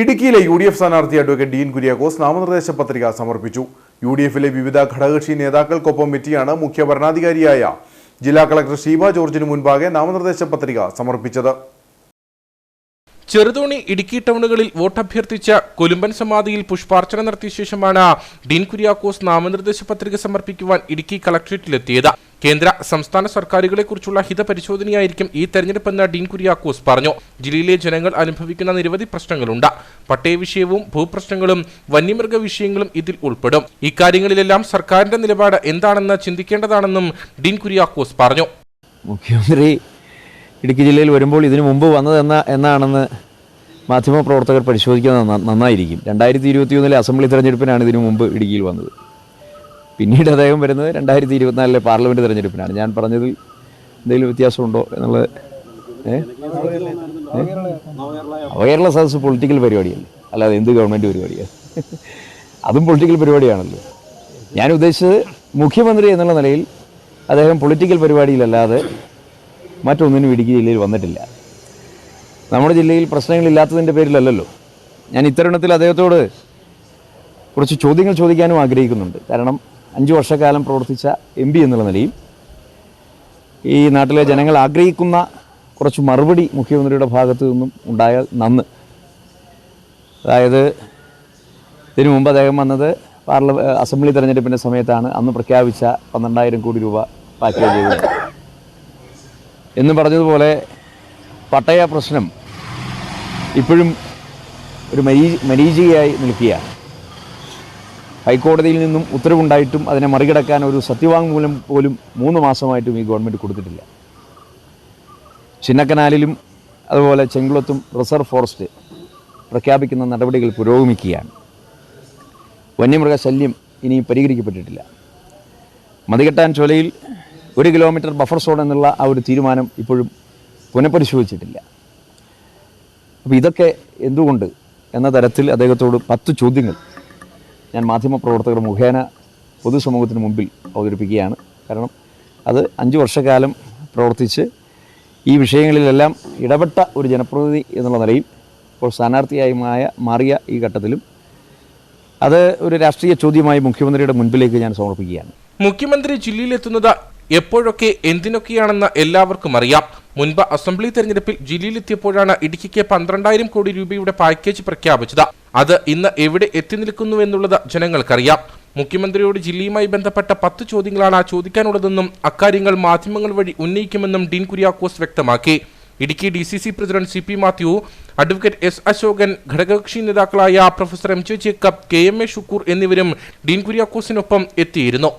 ഇടുക്കിയിലെ U D F സ്ഥാനാർത്ഥി advocate Dean Kuriakose നാമനിർദ്ദേശ പത്രിക സമർപ്പിച്ചു. യു ഡി എഫിലെ വിവിധ ഘടകകക്ഷി നേതാക്കൾക്കൊപ്പം എത്തിയാണ് മുഖ്യ ഭരണാധികാരിയായ ജില്ലാ കളക്ടർ ഷീബ ജോർജിന് മുൻപാകെ നാമനിർദ്ദേശ പത്രിക സമർപ്പിച്ചത്. ചെറുതോണി ഇടുക്കി ടൗണുകളിൽ വോട്ടഭ്യർത്ഥിച്ച കൊലുമ്പൻ സമാധിയിൽ പുഷ്പാർച്ചന നടത്തിയ ശേഷമാണ് ഡീൻ കുര്യാക്കോസ് നാമനിർദ്ദേശ പത്രിക സമർപ്പിക്കുവാൻ ഇടുക്കി കളക്ട്രേറ്റിലെത്തിയത്. കേന്ദ്ര സംസ്ഥാന സർക്കാരുകളെക്കുറിച്ചുള്ള ഹിതപരിശോധനയായിരിക്കും ഈ തെരഞ്ഞെടുപ്പെന്ന് ഡീൻ കുര്യാക്കോസ് പറഞ്ഞു. ജില്ലയിലെ ജനങ്ങൾ അനുഭവിക്കുന്ന നിരവധി പ്രശ്നങ്ങളുണ്ട്. പട്ടയ വിഷയവും ഭൂപ്രശ്നങ്ങളും വന്യമൃഗ വിഷയങ്ങളും ഇതിൽ ഉൾപ്പെടും. ഇക്കാര്യങ്ങളിലെല്ലാം സർക്കാരിന്റെ നിലപാട് എന്താണെന്ന് ചിന്തിക്കേണ്ടതാണെന്നും ഡീൻ കുര്യാക്കോസ് പറഞ്ഞു. മുഖ്യമന്ത്രി ഇടുക്കി ജില്ലയിൽ വരുമ്പോൾ ഇതിനു മുമ്പ് വന്നത് എന്ന എന്നാണെന്ന് മാധ്യമപ്രവർത്തകർ പരിശോധിക്കുന്നത് നന്നായിരിക്കും. രണ്ടായിരത്തി ഇരുപത്തി ഒന്നിലെ അസംബ്ലി തെരഞ്ഞെടുപ്പിനാണ് ഇതിനു മുമ്പ് ഇടുക്കിയിൽ വന്നത്. പിന്നീട് അദ്ദേഹം വരുന്നത് രണ്ടായിരത്തി ഇരുപത്തിനാലിലെ പാർലമെന്റ് തെരഞ്ഞെടുപ്പിനാണ്. ഞാൻ പറഞ്ഞതിൽ എന്തെങ്കിലും വ്യത്യാസമുണ്ടോ എന്നുള്ളത് അവ കേരള സദസ് പൊളിറ്റിക്കൽ പരിപാടിയല്ലേ? അല്ലാതെ എന്ത് ഗവൺമെന്റ് പരിപാടിയാണ് അതും പൊളിറ്റിക്കൽ പരിപാടിയാണല്ലോ. ഞാൻ ഉദ്ദേശിച്ചത് മുഖ്യമന്ത്രി എന്നുള്ള നിലയിൽ അദ്ദേഹം പൊളിറ്റിക്കൽ പരിപാടിയിലല്ലാതെ മറ്റൊന്നിനും ഇടുക്കി ജില്ലയിൽ വന്നിട്ടില്ല. നമ്മുടെ ജില്ലയിൽ പ്രശ്നങ്ങളില്ലാത്തതിന്റെ പേരിലല്ലല്ലോ. ഞാൻ ഇത്തരണത്തിൽ അദ്ദേഹത്തോട് കുറച്ച് ചോദ്യങ്ങൾ ചോദിക്കാനും ആഗ്രഹിക്കുന്നുണ്ട്. കാരണം അഞ്ച് വർഷക്കാലം പ്രവർത്തിച്ച എം പി എന്നുള്ള നിലയിൽ ഈ നാട്ടിലെ ജനങ്ങൾ ആഗ്രഹിക്കുന്ന കുറച്ച് മറുപടി മുഖ്യമന്ത്രിയുടെ ഭാഗത്തു നിന്നും ഉണ്ടായാൽ നന്ന്. അതായത് ഇതിനു മുമ്പ് അദ്ദേഹം വന്നത് പാർല അസംബ്ലി തെരഞ്ഞെടുപ്പിന്റെ സമയത്താണ്. അന്ന് പ്രഖ്യാപിച്ച പന്ത്രണ്ടായിരം കോടി രൂപ പാക്കേജ് ചെയ്തത്. എന്ന് പറഞ്ഞതുപോലെ പട്ടയ പ്രശ്നം ഇപ്പോഴും ഒരു മരീ മരീചികയായി നിൽക്കുകയാണ്. ഹൈക്കോടതിയിൽ നിന്നും ഉത്തരവുണ്ടായിട്ടും അതിനെ മറികടക്കാൻ ഒരു സത്യവാങ്മൂലം പോലും മൂന്ന് മാസമായിട്ടും ഈ ഗവൺമെന്റ് കൊടുത്തിട്ടില്ല. ചിന്നക്കനാലിലും അതുപോലെ ചെങ്കുളത്തും റിസർവ് ഫോറസ്റ്റ് പ്രഖ്യാപിക്കുന്ന നടപടികൾ പുരോഗമിക്കുകയാണ്. വന്യമൃഗശല്യം ഇനി പരിഹരിക്കപ്പെട്ടിട്ടില്ല. മതികെട്ടാൻ ചൊലയിൽ ഒരു കിലോമീറ്റർ ബഫർ സോൺ എന്നുള്ള ആ ഒരു തീരുമാനം ഇപ്പോഴും പുനഃപരിശോധിച്ചിട്ടില്ല. അപ്പോൾ ഇതൊക്കെ എന്തുകൊണ്ട് എന്ന തരത്തിൽ അദ്ദേഹത്തോട് പത്ത് ചോദ്യങ്ങൾ ഞാൻ മാധ്യമപ്രവർത്തകർ മുഖേന പൊതുസമൂഹത്തിന് മുമ്പിൽ അവതരിപ്പിക്കുകയാണ്. കാരണം അത് അഞ്ച് വർഷക്കാലം പ്രവർത്തിച്ച് ഈ വിഷയങ്ങളിലെല്ലാം ഇടപെട്ട ഒരു ജനപ്രതിനിധി എന്നുള്ള നിലയിൽ ഇപ്പോൾ സ്ഥാനാർത്ഥിയായുമായ മാറിയ ഈ ഘട്ടത്തിലും അത് ഒരു രാഷ്ട്രീയ ചോദ്യമായി മുഖ്യമന്ത്രിയുടെ മുൻപിലേക്ക് ഞാൻ സമർപ്പിക്കുകയാണ്. മുഖ്യമന്ത്രി ജില്ലയിലെത്തുന്നത് എപ്പോഴൊക്കെ എന്തിനൊക്കെയാണെന്ന് എല്ലാവർക്കും അറിയാം. മുൻപ് അസംബ്ലി തെരഞ്ഞെടുപ്പിൽ ജില്ലയിലെത്തിയപ്പോഴാണ് ഇടുക്കിക്ക് പന്ത്രണ്ടായിരം കോടി രൂപയുടെ പാക്കേജ് പ്രഖ്യാപിച്ചത്. അത് ഇന്ന് എവിടെ എത്തി നിൽക്കുന്നു എന്നുള്ളത് ജനങ്ങൾക്കറിയാം. മുഖ്യമന്ത്രിയോട് ജില്ലയുമായി ബന്ധപ്പെട്ട പത്ത് ചോദ്യങ്ങളാണ് ചോദിക്കാനുള്ളതെന്നും അക്കാര്യങ്ങൾ മാധ്യമങ്ങൾ വഴി ഉന്നയിക്കുമെന്നും ഡീൻ കുര്യാക്കോസ് വ്യക്തമാക്കി. Idukki D C C president C P Mathew advocate S Ashokan ഘടകകക്ഷി നേതാക്കളായ professor M J Jacob K M A Shukkur എന്നിവരും ഡീൻ കുര്യാക്കോസിനൊപ്പം എത്തിയിരുന്നു.